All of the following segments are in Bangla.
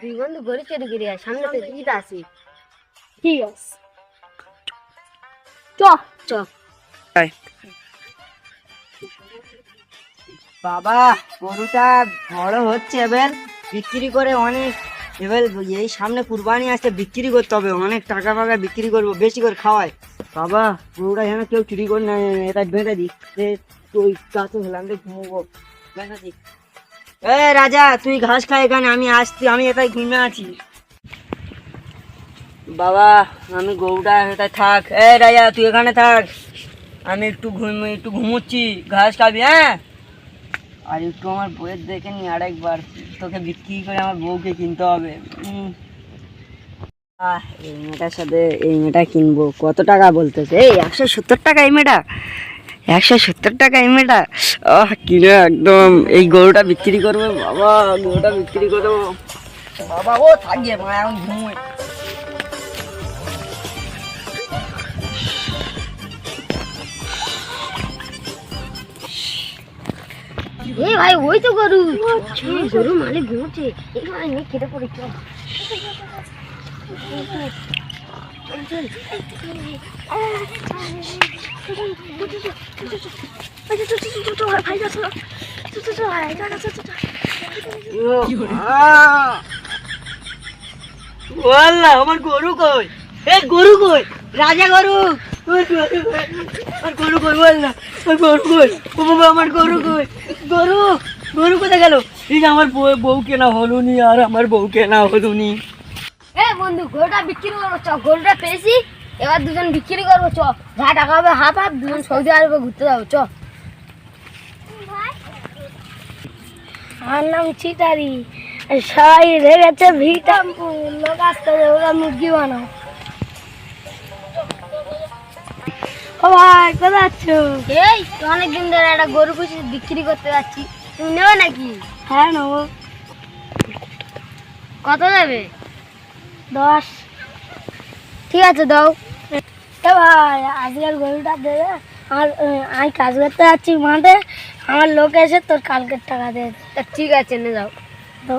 দুই বন্ধু গড়ি চড়ি গিয়ে সামনে তো ঈদ আছে। ঠিক আছে। চ। চ। বাবা গরুটা বড় হচ্ছে এবার। বিক্রি করে অনেক এবার এই সামনে কুরবানি আসছে বিক্রি করতে হবে। অনেক টাকা ফাকা বিক্রি করব বেশি করে খাওয়ায়। বাবা গরুটা যেন কেউ চুরি করে না এটা বেঁধে দিক। তুই গাছে হেলাম ঘুমবো। বেঁধে দিক। এ রাজা, তুই ঘাস খাই এখানে, আমি আসছি, আমি এটাই ঘুমে আছি। বাবা, আমি গরুটা এটা থাক। এ রাজা, তুই এখানে থাক। আমি একটু ঘুম, একটু ঘুমোচ্ছি। ঘাস খাবি হ্যাঁ? আর একটু আমার বইয়ের দেখে নি আরেকবার। তোকে বিক্রি করে আমার বউকে কিনতে হবে। এই মেয়েটার সাথে এই মেয়েটা কিনবো। কত টাকা বলতেছে? এই, একশো সত্তর টাকা এই মেয়েটা। একশো সত্তর টাকা এই মেয়েটা। আহ কিনে একদম, এই গরুটা বিক্রি করব? বাবা, গরুটা বিক্রি করব। বাবা, ও থাকবে, মা, এখন ঘুমোয়। এ ভাই, ওই তো গরু। গরু মালিক ঘুমছে এই মানে আমার গরু কই? এ, গরু কই? রাজা গরু? গরু কই? গরু কই আমার গরু কই? ও বাবা, আমার গরু কই? গরু গরু কোথায় গেল? এই আমার বউ কেনা হলো নি আর আমার বউ কেনা হলো নি এ বন্ধু গরুটা বিক্রি করব চ গরুটা পেয়েছি। এবার দুজন বিক্রি করব চ যা টাকা হবে হাফ হাফ দুজন সৌদি আরবে ঘুরতে যাব চ। আমার নাম চিতারি সবাই রেগেছে ভিটা লোক আসতে ওরা মুরগি বানাও। ও ভাই কোথায় আছো? এই তো অনেকদিন ধরে একটা গরু পুষি বিক্রি করতে যাচ্ছি। তুমি নেবে নাকি? হ্যাঁ নেব। কত যাবে দশ। ঠিক আছে দাও। ভাই আজকের গরুটা দেবে আমার আমি কাজ করতে যাচ্ছি মাঠে। আমার লোক এসে তোর কালকের টাকা দেবে ঠিক আছে নে যাও তো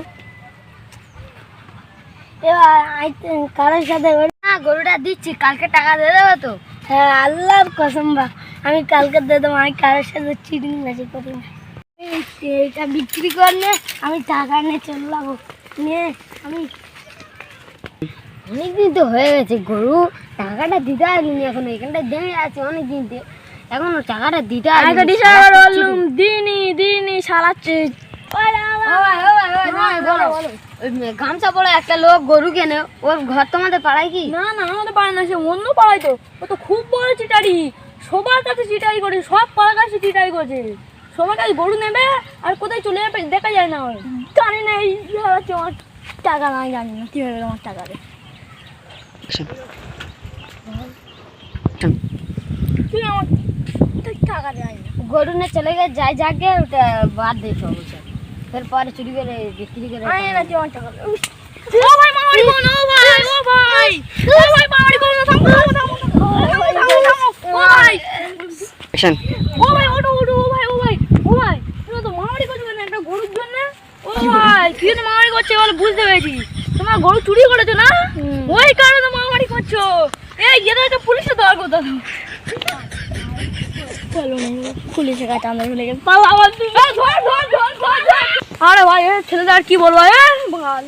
এবার আমি কারোর সাথে না গরুটা দিচ্ছি কালকে টাকা দিয়ে দেবে তো। হ্যাঁ আল্লাহর কসম বা আমি কালকে দিয়ে দেবো আমি কারোর সাথে চিটিং বেশি করি না। এই- এইটা বিক্রি করলে আমি টাকা নিয়ে চলে যাব। নিয়ে আমি অনেকদিন তো হয়ে গেছে গরু টাকাটা দিতে আসিনি এখন এখানটা দেরি আছে অনেকদিন দিয়ে এখন টাকাটা দিতে আসিনি দিনই দিনই সারাচ্ছে। গামছা পরে একটা লোক গরু কেনে ওর ঘর তোমাদের পাড়ায় কি? না না আমাদের পাড়া না সে অন্য পাড়ায় তো। ও তো খুব বড় চিটারি। সবার কাছে চিটারি করে সব পাড়ার কাছে চিটারি করছে। সবার কাছে গরু নেবে আর কোথায় চলে যাবে দেখা যায় না ওর। জানি না এই টাকা নাই জানি না কীভাবে আমার টাকা দেয় দেয় না। চলে গেছে যাই যাকে ওটা বাদ দিয়ে সব। ফের পরে চুরি করে বিক্রি করে না ও ভাই মামারি কোন ও ভাই ও ভাই। ও ভাই মামারি কোন থামো থামো থামো থামো থামো থামো ও ভাই। অ্যাকশন ও ভাই ওটো ওটো ও ভাই ও ভাই ও ভাই। তুমি তো করছ কেন? একটা গরুর জন্য? ও ভাই তুই তো মারামারি করছ বলে বুঝতে পেরেছি তোমার গরু চুরি করেছ না? ওই কারণে মারামারি করছ? এই এদের একটা পুলিশে দেওয়ার কথা পুলিশের কাছে আমরা আরে ভাই ছেলেদের আর কি বলব ভালো বাল